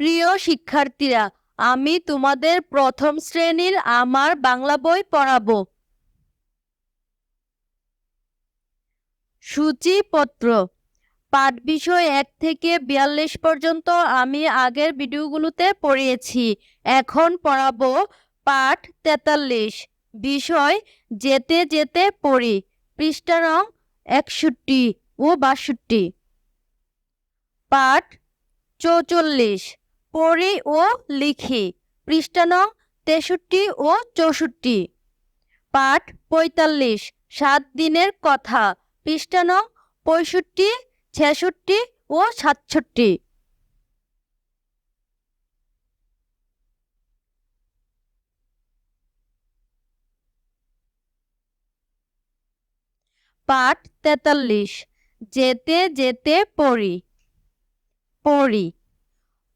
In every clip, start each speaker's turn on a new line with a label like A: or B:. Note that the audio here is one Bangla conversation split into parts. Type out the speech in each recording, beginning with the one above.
A: প্রিয় শিক্ষার্থীরা, আমি তোমাদের প্রথম শ্রেণির আমার বাংলা বই পড়াবো। সূচিপত্র। পাঠ বিষয় এক থেকে বিয়াল্লিশ পর্যন্ত আমি আগের ভিডিওগুলোতে পড়িয়েছি। এখন পড়াবো পাঠ তেতাল্লিশ। বিষয় যেতে যেতে পড়ি। পৃষ্ঠা রং একষট্টি ও বাষট্টি। পাঠ চৌচল্লিশ। পড়ি ও লিখি। পৃষ্ঠা নং তেষট্টি ও চৌষট্টি। পাঠ পঁয়তাল্লিশ, সাত দিনের কথা। পৃষ্ঠা নং পঁয়ষট্টি, ছেষট্টি ও সাতষট্টি। পাঠ তেতাল্লিশ, যেতে যেতে পড়ি। পড়ি।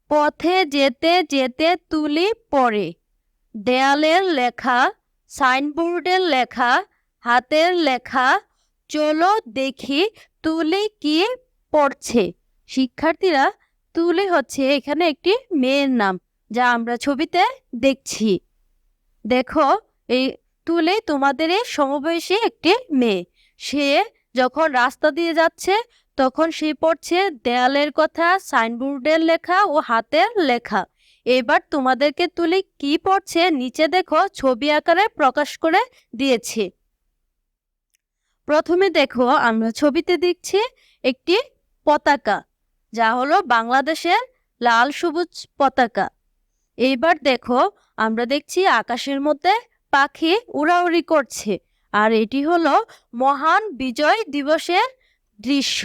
A: পথে যেতে যেতে তুলি পড়ে। দেয়ালের লেখা, সাইনবোর্ডের লেখা, হাতের লেখা, চলো দেখি তুলি কি পড়ছে। শিক্ষার্থীরা, তুলি হচ্ছে এখানে একটি মেয়ের নাম, যা আমরা ছবিতে দেখছি। দেখো, এই তুলে তোমাদের এই সমবয়সী একটি মেয়ে। সে যখন রাস্তা দিয়ে যাচ্ছে তখন সে পড়ছে দেয়ালের কথা, সাইনবোর্ডের লেখা ও হাতের লেখা। এবার তোমাদেরকে তুলি কি পড়ছে, নিচে দেখো, ছবি আকারে প্রকাশ করে দিয়েছি। প্রথমে দেখো, আমরা ছবিতে দেখছি একটি পতাকা, যা হলো বাংলাদেশের লাল সবুজ পতাকা। এইবার দেখো, আমরা দেখছি আকাশের মধ্যে পাখি উড়াউড়ি করছে, আর এটি হলো মহান বিজয় দিবসের দৃশ্য।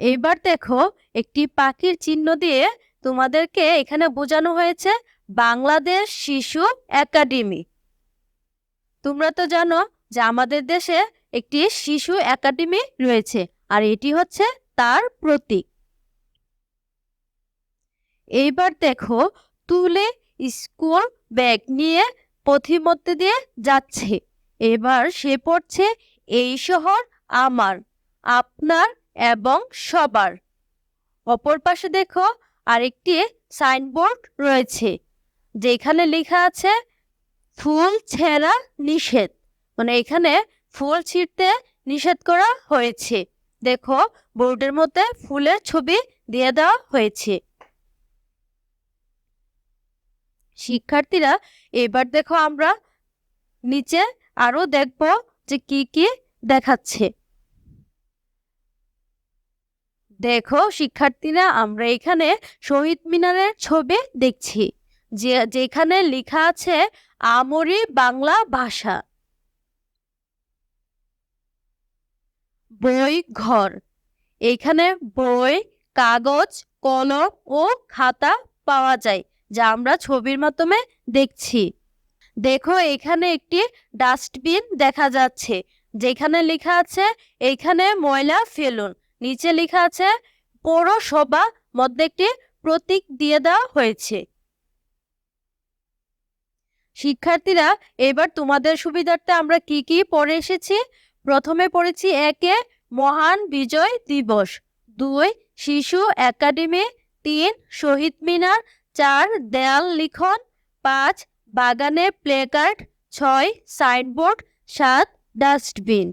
A: এইবার দেখো, একটি পাখির চিহ্ন দিয়ে তোমাদেরকে এখানে বোঝানো হয়েছে বাংলাদেশ শিশু একাডেমি। তোমরা তো জানো যে আমাদের দেশে একটি শিশু একাডেমি রয়েছে, আর এটি হচ্ছে তার প্রতীক। এইবার দেখো, তুলে স্কুল ব্যাগ নিয়ে পথিমধ্যে দিয়ে যাচ্ছে। এবার সে পড়ছে এই শহর আমার, আপনার এবং সবার। অপর পাশে দেখো আরেকটি সাইনবোর্ড রয়েছে, যেখানে লেখা আছে, ফুল ছেঁড়া নিষেধ। মানে এখানে ফুল ছিঁড়তে নিষেধ করা হয়েছে। দেখো, বোর্ডের মধ্যে ফুলের ছবি দিয়ে দেওয়া হয়েছে। শিক্ষার্থীরা, এবার দেখো আমরা নিচে আরও দেখব যে কি কি দেখাচ্ছে। দেখো শিক্ষার্থীরা, আমরা এখানে শহীদ মিনারের ছবি দেখছি। যে, যেখানে লেখা আছে, আমরি বাংলা ভাষা। বই, ঘর। এখানে বই, কাগজ, কলম ও খাতা পাওয়া যায়, যা আমরা ছবির মাধ্যমে দেখছি। দেখো এখানে একটি ডাস্টবিন দেখা যাচ্ছে। যেখানে লেখা আছে এখানে ময়লা ফেলুন। নিচে লেখা আছে, পৌরসভা মধ্যে একটি প্রতীক দিয়ে দেওয়া হয়েছে। শিক্ষার্থীরা, এবার তোমাদের সুবিধার্থে আমরা কি কি পড়ে এসেছি? প্রথমে পড়েছি একে, মহান বিজয় দিবস। দুই, শিশু একাডেমি। তিন, শহীদ মিনার। চার, দেয়াল লিখন। পাঁচ, বাগানে প্লেকার্ড। ছয়, সাইনবোর্ড। সাত ডাস্টবিন।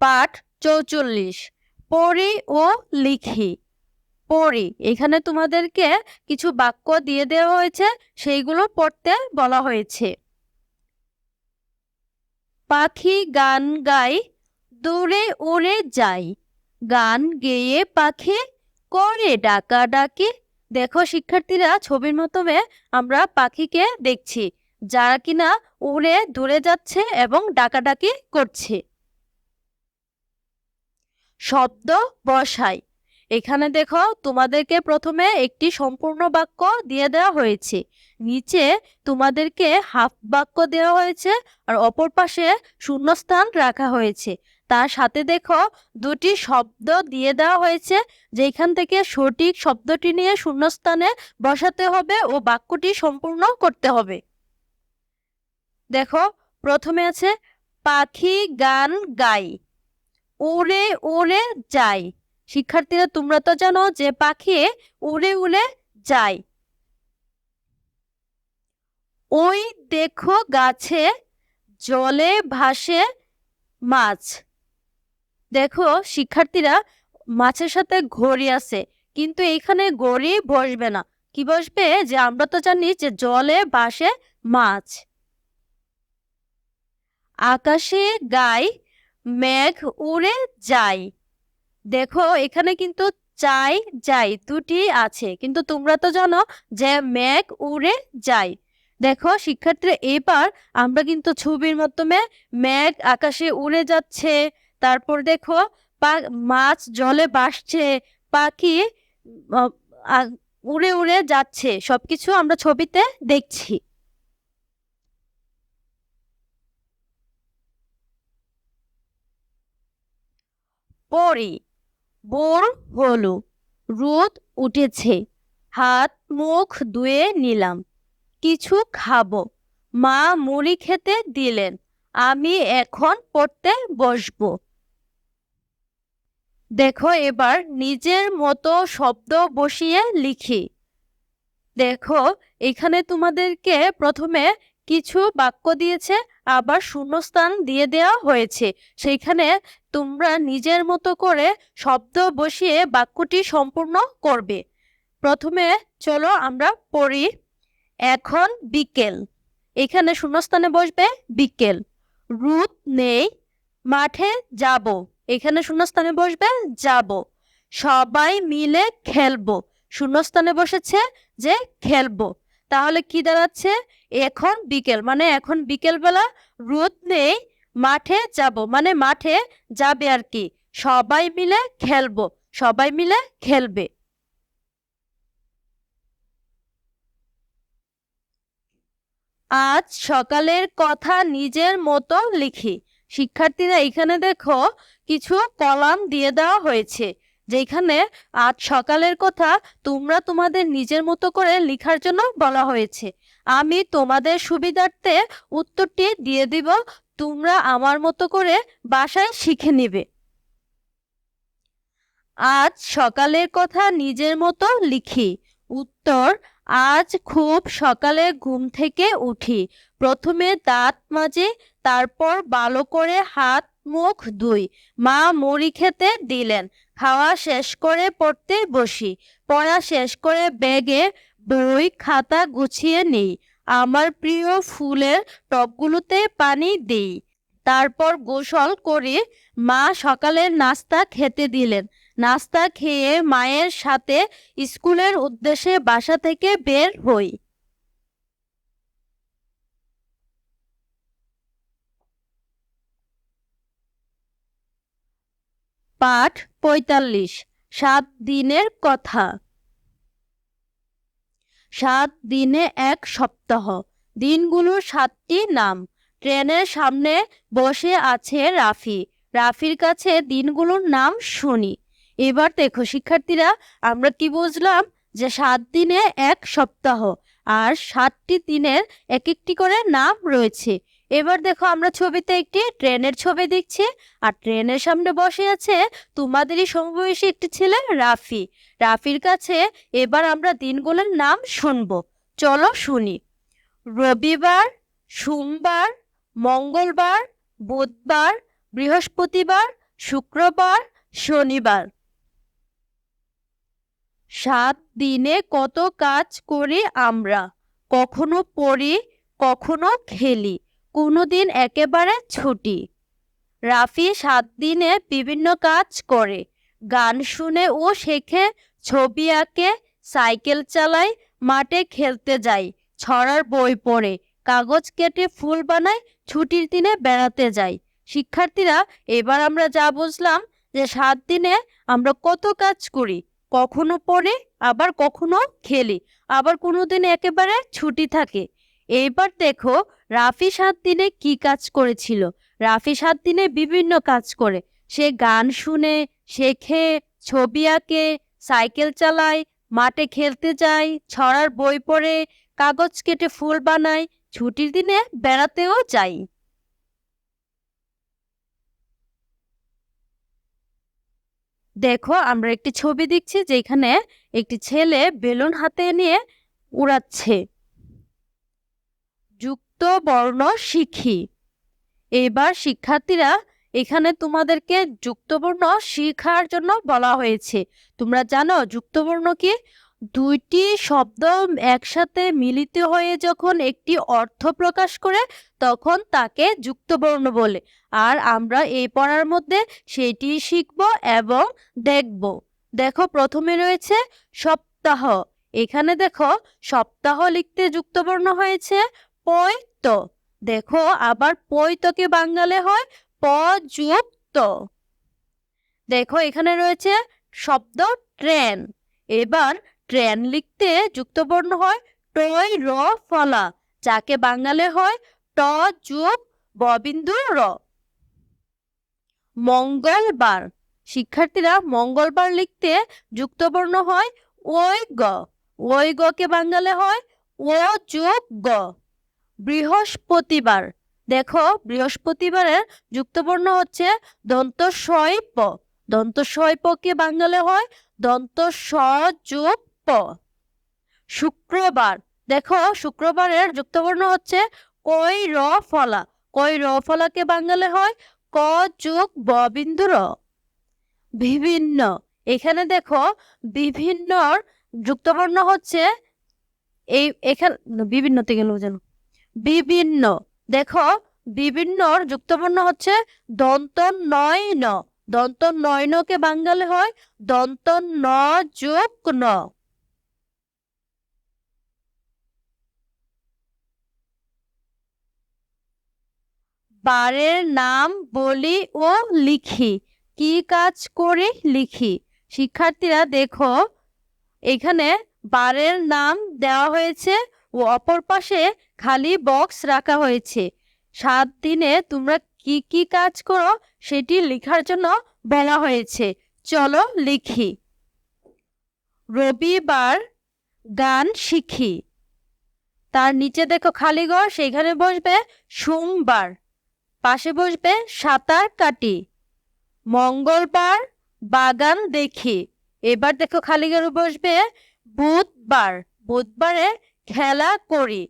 A: পাঠ চৌচল্লিশ। পড়ি ও লিখি। পড়ি, এখানে তোমাদেরকে কিছু বাক্য দিয়ে দেওয়া হয়েছে, সেইগুলো পড়তে বলা হয়েছে। পাখি গান গাই, দূরে উড়ে যাই। গান গেয়ে পাখি, করে ডাকা ডাকি দেখো শিক্ষার্থীরা, ছবির মাধ্যমে আমরা পাখিকে দেখছি, যারা কিনা উড়ে, দূরে যাচ্ছে এবং ডাকাডাকি করছে। শব্দ বসাই। এখানে দেখো, তোমাদেরকে প্রথমে একটি সম্পূর্ণ বাক্য দিয়ে দেওয়া হয়েছে। নিচে তোমাদেরকে হাফ বাক্য দেওয়া হয়েছে আর অপর পাশে শূন্যস্থান রাখা হয়েছে। তার সাথে দেখো দুটি শব্দ দিয়ে দেওয়া হয়েছে যেখান থেকে সঠিক শব্দটি নিয়ে শূন্যস্থানে বসাতে হবে ও বাক্যটি সম্পূর্ণ করতে হবে। দেখো, প্রথমে আছে, পাখি গান গাই, উড়ে উড়ে যায় শিক্ষার্থীরা, তোমরা তো জানো যে পাখি উড়ে উড়ে যায়। ওই দেখো গাছে জলে ভাসে মাছ। দেখো, শিক্ষার্থীরা মাছের সাথে ঘড়ি আছে, কিন্তু এখানে ঘড়ি বসবে না। কি বসবে? যে আমরা তো জানি যে জলে বাসে মাছ। আকাশে গায় মেঘ উড়ে যায়। দেখো, এখানে কিন্তু চাই যাই, দুটি আছে। কিন্তু তোমরা তো জানো যে মেঘ উড়ে যায়। দেখো, শিক্ষার্থীরা, এবার আমরা কিন্তু ছবির মাধ্যমে মেঘ আকাশে উড়ে যাচ্ছে। তারপর দেখো মাছ জলে ভাসছে, পাখি উড়ে উড়ে যাচ্ছে, সবকিছু আমরা ছবিতে দেখছি। পরে, বোর হলো, রোদ উঠেছে, হাত মুখ ধুয়ে নিলাম, কিছু খাব, মা মুড়ি খেতে দিলেন, আমি এখন পড়তে বসবো। দেখো এবার নিজের মতো শব্দ বসিয়ে লিখি। দেখো, এখানে তোমাদেরকে প্রথমে কিছু বাক্য দিয়েছে, আবার শূন্যস্থান দিয়ে দেওয়া হয়েছে। সেইখানে তোমরা নিজের মতো করে শব্দ বসিয়ে বাক্যটি সম্পূর্ণ করবে। প্রথমে চলো আমরা পড়ি, এখন বিকেল। এখানে শূন্যস্থানে বসবে বিকেল। রুদ নেই, মাঠে যাব। এখানে শূন্যস্থানে বসবে যাব। সবাই মিলে খেলব। শূন্যস্থানে বসেছে যে খেলব। তাহলে কি দাঁড়াচ্ছে? এখন বিকেল। মানে এখন বিকেল বেলা রোদ নেই, মাঠে যাব। মানে মাঠে যাবে আর কি। সবাই মিলে খেলব। সবাই মিলে খেলবে। আজ সকালের কথা নিজের মতো লিখি। শিক্ষার্থীরা এখানে দেখো কিছু কলাম দিয়ে দেওয়া হয়েছে যেখানে আজ সকালের কথা তোমরা তোমাদের নিজের মতো করে লেখার জন্য বলা হয়েছে। আমি তোমাদের সুবিধার্থে উত্তরটি দিয়ে দিব, তোমরা আমার মতো করে বাসায় শিখে নিবে। আজ সকালের কথা নিজের মতো লিখি। উত্তর, আজ খুব সকালে ঘুম থেকে উঠি। প্রথমে দাঁত মাজে, তারপর ভালো করে হাত মুখ দুই মা মুড়ি খেতে দিলেন। খাওয়া শেষ করে পড়তে বসি। পড়া শেষ করে ব্যাগে বই, খাতা গুছিয়ে নিই। আমার প্রিয় ফুলের টবগুলোতে পানি দিই। তারপর গোসল করে। মা সকালের নাস্তা খেতে দিলেন। নাস্তা খেয়ে মায়ের সাথে স্কুলের উদ্দেশ্যে বাসা থেকে বের হই। পাঠ পঁয়তাল্লিশ, সাত দিনের কথা। সাত দিনে এক সপ্তাহ, দিনগুলোর সাতটি নাম। ট্রেনের সামনে বসে আছে রাফি। রাফির কাছে দিনগুলোর নাম শুনি। এবার দেখো, শিক্ষার্থীরা, আমরা কি বুঝলাম যে সাত দিনে এক সপ্তাহ, আর সাতটি দিনের এক একটি করে নাম রয়েছে। এবার দেখো আমরা ছবিতে একটি ট্রেনের ছবি দেখছি, আর ট্রেনের সামনে বসে আছে তোমাদেরই সমবয়সী একটি ছেলে রাফি। রাফির কাছে এবার আমরা দিনগুলোর নাম শুনব। চলো শুনি। রবিবার, সোমবার, মঙ্গলবার, বুধবার, বৃহস্পতিবার, শুক্রবার, শনিবার। সাত দিনে কত কাজ করি আমরা? কখনো পড়ি, কখনো খেলি। কোনোদিন একেবারে ছুটি। রাফি সাত দিনে বিভিন্ন কাজ করে। গান শুনে ও শেখে, ছবি আঁকে, সাইকেল চালায় মাঠে খেলতে যায় ছড়ার বই পড়ে, কাগজ কেটে ফুল বানায় ছুটির দিনে বেড়াতে যায় শিক্ষার্থীরা, এবার আমরা যা বুঝলাম যে সাত দিনে আমরা কত কাজ করি, কখনো পড়ি, আবার কখনো খেলি, আবার কোনো দিন একেবারে ছুটি থাকে। এবার দেখো, রাফি সাত দিনে কি কাজ করেছিল? রাফি সাত দিনে বিভিন্ন কাজ করে। সে গান শুনে শেখে ছবি আঁকে, সাইকেল চালায়, মাঠে খেলতে যায়, ছড়ার বই পড়ে, কাগজ কেটে ফুল বানায়, ছুটির দিনে বেড়াতেও যাই দেখো, আমরা একটি ছবি দেখছি যেখানে একটি ছেলে বেলুন হাতে নিয়ে উড়াচ্ছে। যুক্ত বর্ণ শিখি। এবার শিক্ষার্থীরা এখানে তোমাদেরকে যুক্তবর্ণ শিখার জন্য বলা হয়েছে। তোমরা জানো যুক্তবর্ণ কি? দুইটি শব্দ একসাথে মিলিত হয়ে যখন একটি অর্থ প্রকাশ করে, তখন তাকে যুক্তবর্ণ বলে। আর আমরা এই পড়ার মধ্যে সেটি শিখব এবং দেখব। দেখো, প্রথমে রয়েছে সপ্তাহ। এখানে দেখো, সপ্তাহ লিখতে যুক্তবর্ণ হয়েছে পৈত দেখো, আবার পৈতকে বাঙ্গালে হয় পযুক্ত। দেখো, এখানে রয়েছে শব্দ ট্রেন। এবার ট্রেন লিখতে যুক্তবর্ণ হয় টয় র ফলা যাকে বাঙালে হয় ট যুগ ববিন্দু র। মঙ্গলবার, শিক্ষার্থীরা মঙ্গলবার লিখতে যুক্তবর্ণ হয় ওই গ ওই গকে বাঙালে হয় ও যোগ গ। বৃহস্পতিবার। দেখো বৃহস্পতিবারের যুক্তবর্ণ হচ্ছে দন্ত প দন্ত কে বাঙালে হয়? দন্ত স যোগ প শুক্রবার। দেখো, শুক্রবারের যুক্তবর্ণ হচ্ছে কই র ফলা কই র ফলাকে বাঙালে হয়? ক যোগ ব বিন্দু র বিভিন্ন। এখানে দেখো, বিভিন্নর যুক্তবর্ণ হচ্ছে এই, এখানে বিভিন্নতে গেল যেন বিভিন্ন। দেখো, বিভিন্নর যুক্তবর্ণ হচ্ছে দন্ত নয় ন দন্ত নয় নকে বাঙ্গালে হয় দন্ত ন যোগ ন বারের নাম বলি ও লিখি। কি কাজ করে লিখি। শিক্ষার্থীরা দেখো, এখানে বারের নাম দেওয়া হয়েছে ও অপর পাশে খালি বক্স রাখা হয়েছে। সাত দিনে তোমরা কি কি কাজ করো সেটি লেখার জন্য বলা হয়েছে। চলো লিখি। রবিবার গান শিখি। তার নিচে দেখো খালি ঘর সেখানে বসবে সোমবার। পাশে বসবে সাঁতার কাটি। মঙ্গলবার বাগান দেখি। এবার দেখো খালি ঘরে বসবে বুধবার। বুধবারে খেলা করি।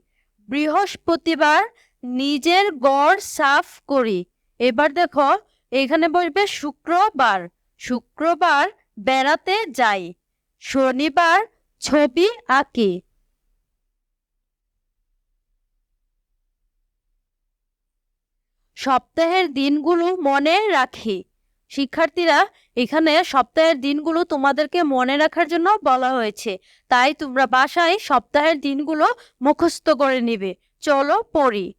A: বৃহস্পতিবার নিজের গড় সাফ করি। এবার দেখো, এখানে বসবে শুক্রবার। শুক্রবার বেড়াতে যাই। শনিবার ছবি আঁকি। সপ্তাহের দিনগুলো মনে রাখি। শিক্ষার্থীরা, এখানে সপ্তাহের দিনগুলো তোমাদেরকে মনে রাখার জন্য বলা হয়েছে। তাই তোমরা বাসায় সপ্তাহের দিনগুলো মুখস্থ করে নিবে। চলো পড়ি।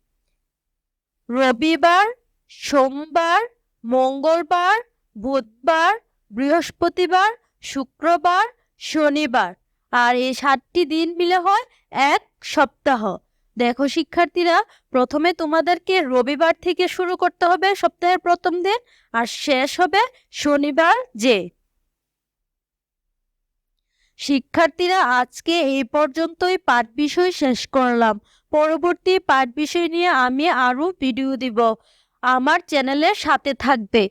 A: রবিবার, সোমবার, মঙ্গলবার, বুধবার, বৃহস্পতিবার, শুক্রবার, শনিবার। আর এই সাতটি দিন মিলে হয় এক সপ্তাহ। দেখো শিক্ষার্থীরা, প্রথমে তোমাদেরকে রবিবার থেকে শুরু করতে হবে সপ্তাহের প্রথম দিন, আর শেষ হবে শনিবার যে। শিক্ষার্থীরা, আজকে এই পর্যন্তই পাঠ বিষয় শেষ করলাম। পরবর্তী পাঠ বিষয় নিয়ে আমি আরও ভিডিও দিব। আমার চ্যানেলের সাথে থাকবে।